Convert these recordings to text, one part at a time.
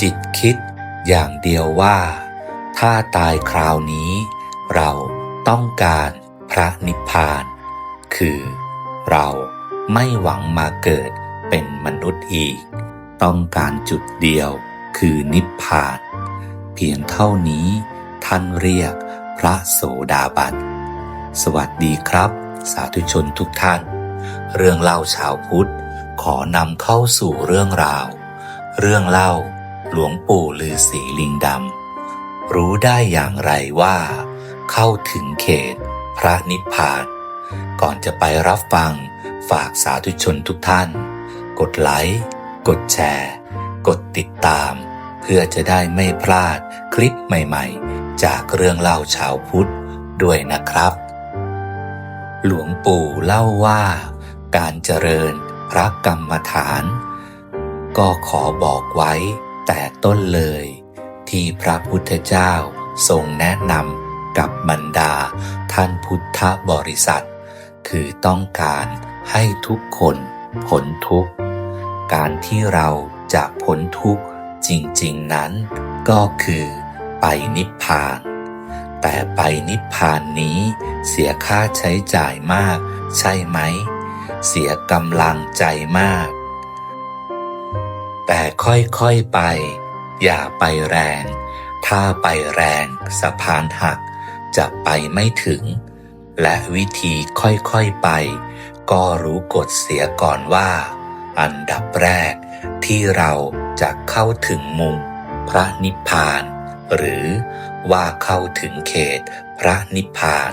จิตคิดอย่างเดียวว่า ถ้าตายคราวนี้ เราต้องการพระนิพพาน คือเราไม่หวังมาเกิดเป็นมนุษย์อีก ต้องการจุดเดียวคือนิพพาน เพียงเท่านี้ท่านเรียกพระโสดาบัน สวัสดีครับ สาธุชนทุกท่าน เรื่องเล่าชาวพุทธ ขอนำเข้าสู่เรื่องราว เรื่องเล่า หลวงปู่ลือสีลิงดำ รู้ได้อย่างไรว่า เข้าถึงเขตพระนิพพาน ก่อนจะไปรับฟังฝากสาธุชนทุกท่าน กดไลค์ กดแชร์ กดติดตาม เพื่อจะได้ไม่พลาดคลิปใหม่ๆ จากเรื่องเล่าชาวพุทธด้วยนะครับ หลวงปู่เล่าว่า การเจริญพระกรรมฐาน ก็ขอบอกไว้ แต่ต้นเลย ที่พระพุทธเจ้าทรงแนะนำกับบรรดาท่านพุทธบริษัท คือต้องการให้ทุกคนพ้นทุกข์ การที่เราจะพ้นทุกข์จริงๆนั้นก็คือไปนิพพาน แต่ไปนิพพานนี้เสียค่าใช้จ่ายมากใช่ไหม เสียกำลังใจมาก แต่ค่อยๆไป อย่าไปแรง ถ้าไปแรงสะพานหักจะไปไม่ถึง และวิธีค่อยๆไป ก็รู้กฎเสียก่อนว่า อันดับแรกที่เราจะเข้าถึงมุมพระนิพพาน หรือว่าเข้าถึงเขตพระนิพพาน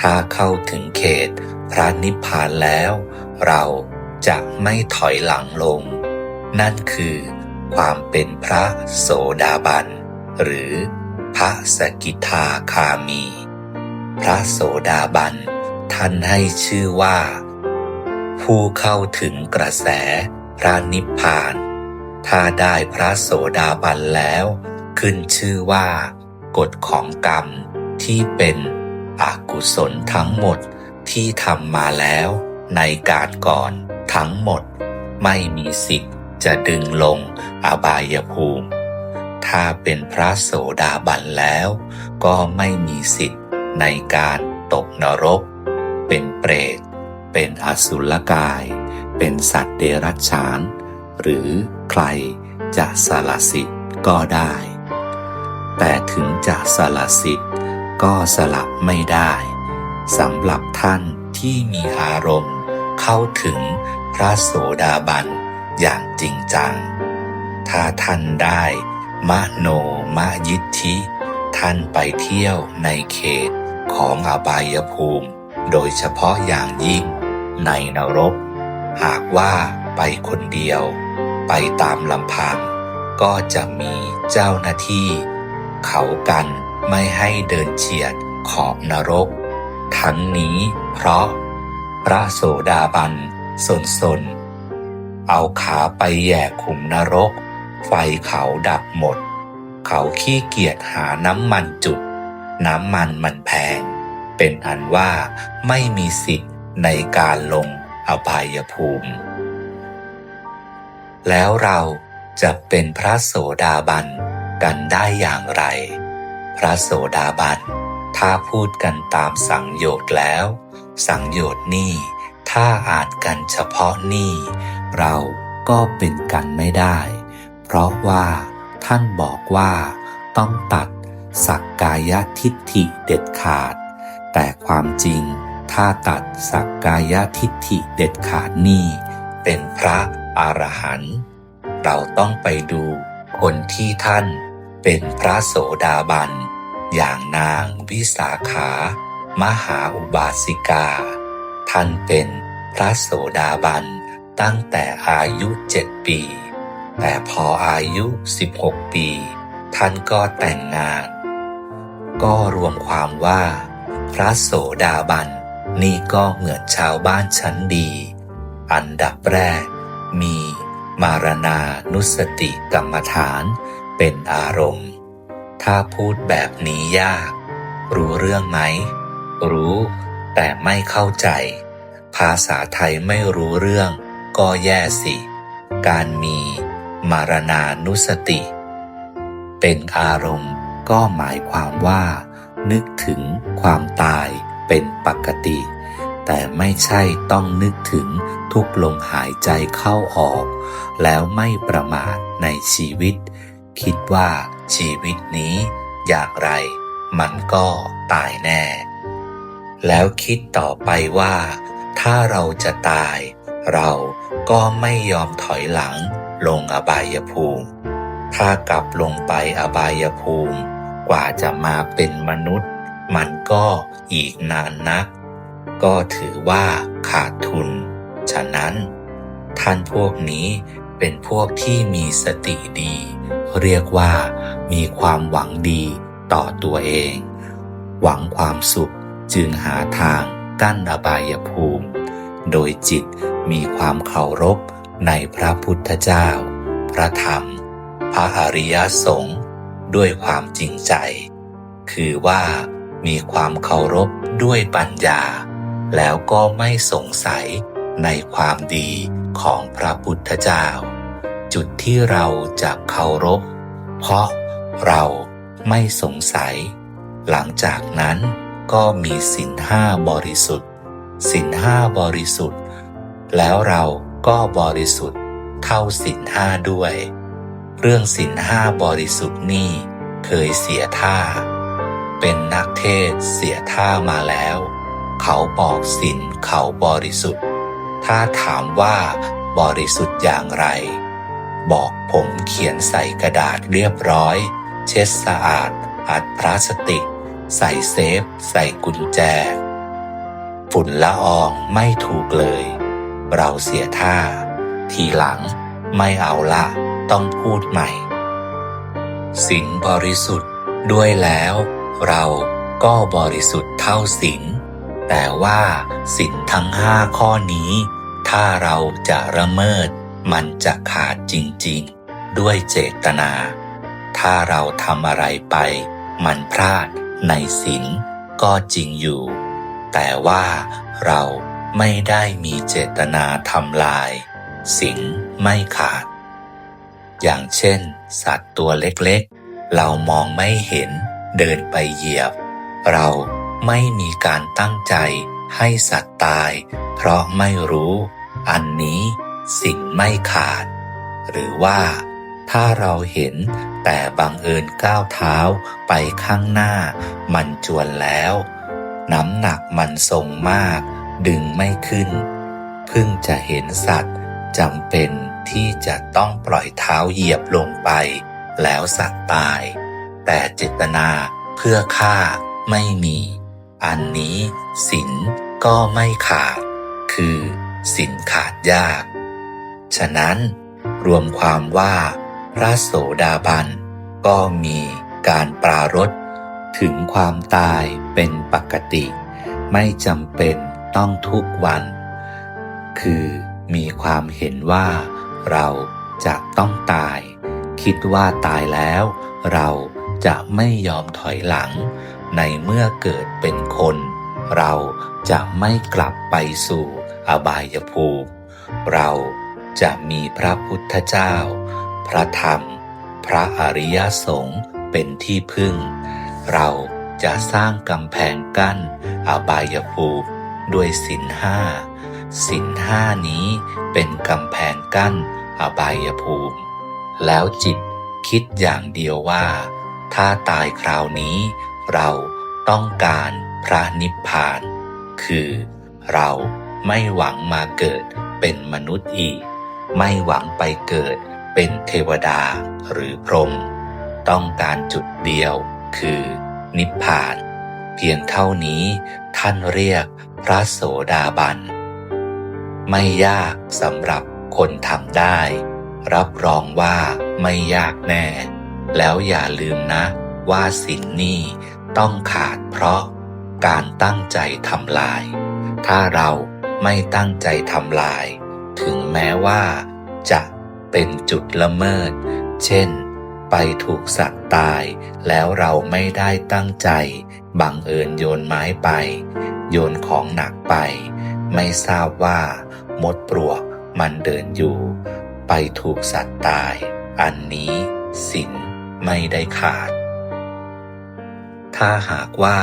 ถ้าเข้าถึงเขตพระนิพพานแล้ว เราจะไม่ถอยหลังลง นั่นคือความเป็นพระโสดาบัน หรือพระสกิทาคามี พระโสดาบัน ท่านให้ชื่อว่า ผู้เข้าถึงกระแสพระนิพพาน ถ้าได้พระโสดาบันแล้ว ขึ้นชื่อว่า กฎของกรรมที่เป็นอกุศลทั้งหมดที่ทำมาแล้วในการก่อนทั้งหมดไม่มีสิทธิ จะดึงลงอบายภูมิ ถ้าเป็นพระโสดาบันแล้ว ก็ไม่มีสิทธิ์ในการตกนรก เป็นเปรต เป็นอสุรกาย เป็นสัตว์เดรัจฉาน หรือใครจะสละสิทธิ์ก็ได้ แต่ถึงจะสละสิทธิ์ก็สละไม่ได้สำหรับท่านที่มีอารมณ์เข้าถึงพระโสดาบัน อย่างจริงจัง ถ้าท่านได้มโนมยิทธิ ท่านไปเที่ยวในเขตของอบายภูมิ โดยเฉพาะอย่างยิ่งในนรก หากว่าไปคนเดียว ไปตามลำพัง ก็จะมีเจ้าหน้าที่ เขากันไม่ให้เดินเฉียดขอบนรก ทั้งนี้เพราะพระโสดาบันสนสน เอาขาไปแย่ขุมนรก ไฟเขาดับหมด เขาขี้เกียจหาน้ำมันจุด น้ำมันมันแพง เป็นอันว่าไม่มีสิทธิ์ในการลงอบายภูมิ แล้วเราจะเป็นพระโสดาบันกันได้อย่างไร พระโสดาบัน ถ้าพูดกันตามสังโยชน์แล้ว สังโยชน์นี่ ถ้าอานกันเฉพาะนี่ เราก็เป็นกันไม่ได้ เพราะว่าท่านบอกว่าต้องตัดสักกายทิฏฐิเด็ดขาด แต่ความจริงถ้าตัดสักกายทิฏฐิเด็ดขาดนี่เป็นพระอรหันต์เราต้องไปดูคนที่ท่านเป็นพระโสดาบัน อย่างนางวิสาขามหาอุบาสิกา ท่านเป็นพระโสดาบัน ตั้งแต่อายุเจ็ดปี แต่พออายุ 16 ปี ท่านก็แต่งงาน ก็รวมความว่า พระโสดาบันนี่ก็เหมือนชาวบ้านชั้นดี อันดับแรก มีมารณานุสติกรรมฐานเป็นอารมณ์ ถ้าพูดแบบนี้ยาก รู้เรื่องไหม รู้ แต่ไม่เข้าใจ ภาษาไทยไม่รู้เรื่อง ก็แย่สิ การมีมารณานุสติ เป็นอารมณ์ก็หมายความว่า นึกถึงความตายเป็นปกติ แต่ไม่ใช่ต้องนึกถึงทุกลมหายใจเข้าออก แล้วไม่ประมาทในชีวิต คิดว่าชีวิตนี้อย่างไร มันก็ตายแน่ แล้วคิดต่อไปว่า ถ้าเราจะตาย เราก็ไม่ยอมถอยหลังลงอบายภูมิ ถ้ากลับลงไปอบายภูมิ กว่าจะมาเป็นมนุษย์ มันก็อีกนานนัก ก็ถือว่าขาดทุน ฉะนั้น ท่านพวกนี้เป็นพวกที่มีสติดี เรียกว่ามีความหวังดีต่อตัวเอง หวังความสุขจึงหาทางกั้นอบายภูมิ โดยจิต มีความเคารพในพระพุทธเจ้า พระธรรม พระอริยสงฆ์ด้วยความจริงใจ คือว่ามีความเคารพด้วยปัญญา แล้วก็ไม่สงสัยในความดีของพระพุทธเจ้า จุดที่เราจะเคารพ เพราะเราไม่สงสัย หลังจากนั้นก็มีสินห้าบริสุทธิ์สินห้าบริสุทธิ์ แล้วเราก็บริสุทธิ์เท่าสินห้าด้วย เรื่องสินห้าบริสุทธิ์นี่เคยเสียท่า เป็นนักเทศเสียท่ามาแล้ว เขาบอกสินเขาบริสุทธิ์ ถ้าถามว่าบริสุทธิ์อย่างไร บอกผมเขียนใส่กระดาษเรียบร้อย เช็ดสะอาด อัดพลาสติก ใส่เซฟ ใส่กุญแจ ฝุ่นละอองไม่ถูกเลย เราเสียท่า ทีหลังไม่เอาละต้องพูดใหม่ สินบริสุทธิ์ด้วยแล้ว เราก็บริสุทธิ์เท่าสินแต่ว่าสินทั้งห้าข้อนี้ ถ้าเราจะระเมิด มันจะขาดจริงๆ ด้วยเจตนา ถ้าเราทำอะไรไป มันพลาดในสินก็จริงอยู่ แต่ว่าเรา ไม่ได้มีเจตนาทำลาย สินไม่ขาด อย่างเช่น สัตว์ตัวเล็กๆ เรามองไม่เห็นเดินไปเหยียบ เราไม่มีการตั้งใจให้สัตว์ตาย เพราะไม่รู้ อันนี้สิ่งไม่ขาด หรือว่าถ้าเราเห็นแต่บังเอิญก้าวเท้าไปข้างหน้า มันจวนแล้ว น้ำหนักมันส่งมาก ดึงไม่ขึ้น เพิ่งจะเห็นสัตว์จำเป็นที่จะต้องปล่อยเท้าเหยียบลงไป แล้วสัตว์ตาย แต่เจตนาเพื่อฆ่าไม่มี อันนี้สินก็ไม่ขาด คือสินขาดยาก ฉะนั้น รวมความว่า พระโสดาบัน ก็มีการปรารถถึงความตายเป็นปกติ ไม่จำเป็น ต้องทุกวัน คือมีความเห็นว่าเราจะต้องตาย คิดว่าตายแล้ว เราจะไม่ยอมถอยหลัง ในเมื่อเกิดเป็นคน เราจะไม่กลับไปสู่อบายภูมิ เราจะมีพระพุทธเจ้า พระธรรม พระอริยสงฆ์เป็นที่พึ่ง เราจะสร้างกำแพงกั้นอบายภูมิ ด้วยสินห้าสินห้านี้เป็นกำแพงกั้นอบายภูมิ แล้วจิตคิดอย่างเดียวว่า ถ้าตายคราวนี้เราต้องการพระนิพพาน คือเราไม่หวังมาเกิดเป็นมนุษย์อีก ไม่หวังไปเกิดเป็นเทวดาหรือพรหมต้องการจุดเดียวคือนิพพาน เพียงเท่านี้ท่านเรียก พระโสดาบัน ไม่ยากสำหรับคนทำได้ รับรองว่าไม่ยากแน่ แล้วอย่าลืมนะว่าสินนี้ต้องขาดเพราะการตั้งใจทำลาย ถ้าเราไม่ตั้งใจทำลาย ถึงแม้ว่าจะเป็นจุดละเมิด เช่น ไปถูกสัตว์ตาย แล้วเราไม่ได้ตั้งใจ บังเอิญโยนไม้ไป โยนของหนักไป ไม่ทราบว่า มดปลวกมันเดินอยู่ ไปถูกสัตว์ตาย อันนี้สินไม่ได้ขาด ถ้าหากว่า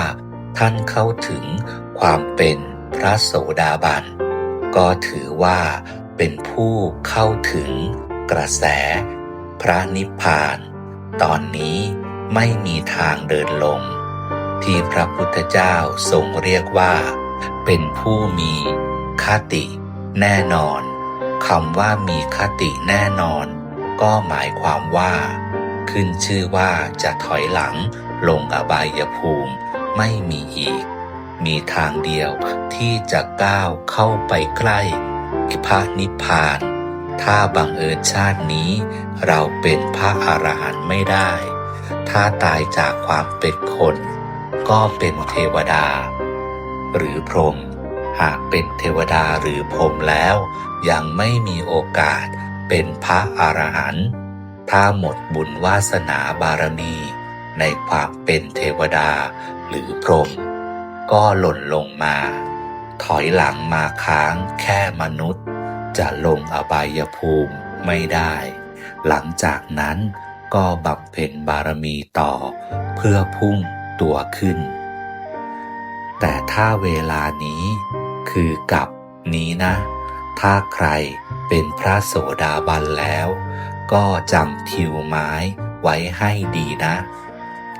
ท่านเข้าถึงความเป็นพระโสดาบัน ก็ถือว่าเป็นผู้เข้าถึงกระแส พระนิพพาน ตอนนี้ไม่มีทางเดินลง ที่พระพุทธเจ้าทรงเรียกว่า เป็นผู้มีคติ แน่นอนคำว่ามีคติแน่นอน ก็หมายความว่า ขึ้นชื่อว่าจะถอยหลังลงอบายภูมิไม่มีอีก มีทางเดียวที่จะก้าวเข้าไปใกล้พระนิพพาน ถ้าบังเอิญชาตินี้ เราเป็นพระอรหันต์ไม่ได้ ถ้าตายจากความเป็นคน ก็เป็นเทวดา หรือพรหมหากเป็นเทวดาหรือพรหมแล้ว ยังไม่มีโอกาสเป็นพระอรหันต์ถ้าหมดบุญวาสนาบารมี ในความเป็นเทวดาหรือพรหมก็หล่นลงมา ถอยหลังมาค้างแค่มนุษย์ จะลงอบายภูมิไม่ได้ หลังจากนั้นก็บำเพ็ญบารมีต่อเพื่อพุ่ง ตัวขึ้น แต่ถ้าเวลานี้คือกับนี้นะ ถ้าใครเป็นพระโสดาบันแล้ว ก็จำทิวไม้ไว้ให้ดีนะ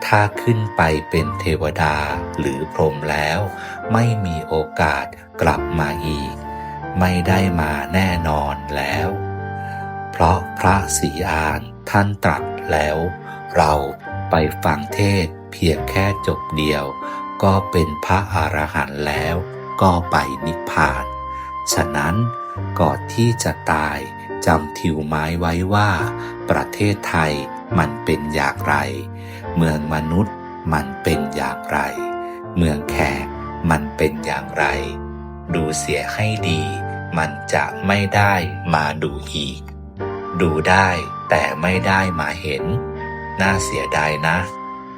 ถ้าขึ้นไปเป็นเทวดาหรือพรหมแล้ว ไม่มีโอกาสกลับมาอีก ไม่ได้มาแน่นอนแล้ว เพราะพระศรีอานท่านตรัสแล้ว เราไปฟังเทศ เพียงแค่จบเดียว ก็เป็นพระอรหันต์แล้ว ก็ไปนิพพาน ฉะนั้นก่อนที่จะตายจำทิวไม้ไว้ว่า ประเทศไทยมันเป็นอย่างไร เมืองมนุษย์มันเป็นอย่างไร เมืองแขกมันเป็นอย่างไร ดูเสียให้ดี มันจะไม่ได้มาดูอีก ดูได้แต่ไม่ได้มาเห็น น่าเสียดายนะ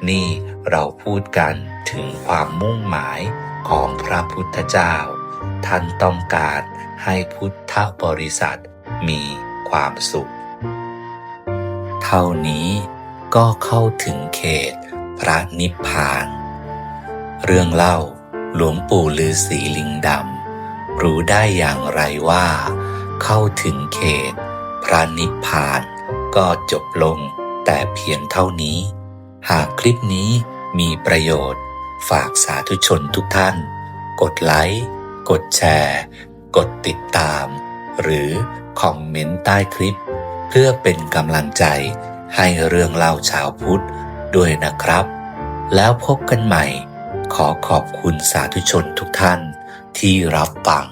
นี่เราพูดกันถึงความมุ่งหมายของพระพุทธเจ้า ท่านต้องการให้พุทธบริษัทมีความสุข เท่านี้ก็เข้าถึงเขตพระนิพพาน เรื่องเล่าหลวงปู่ลือสีลิงดำรู้ได้อย่างไรว่า เข้าถึงเขต พระนิพพานก็จบลงแต่เพียงเท่านี้ หากคลิปนี้มีประโยชน์ ฝากสาธุชนทุกท่าน กดไลค์ กดแชร์ กดติดตาม หรือคอมเมนต์ใต้คลิป เพื่อเป็นกำลังใจให้เรื่องเล่าชาวพุทธด้วยนะครับ แล้วพบกันใหม่ ขอขอบคุณสาธุชนทุกท่านที่รับฟัง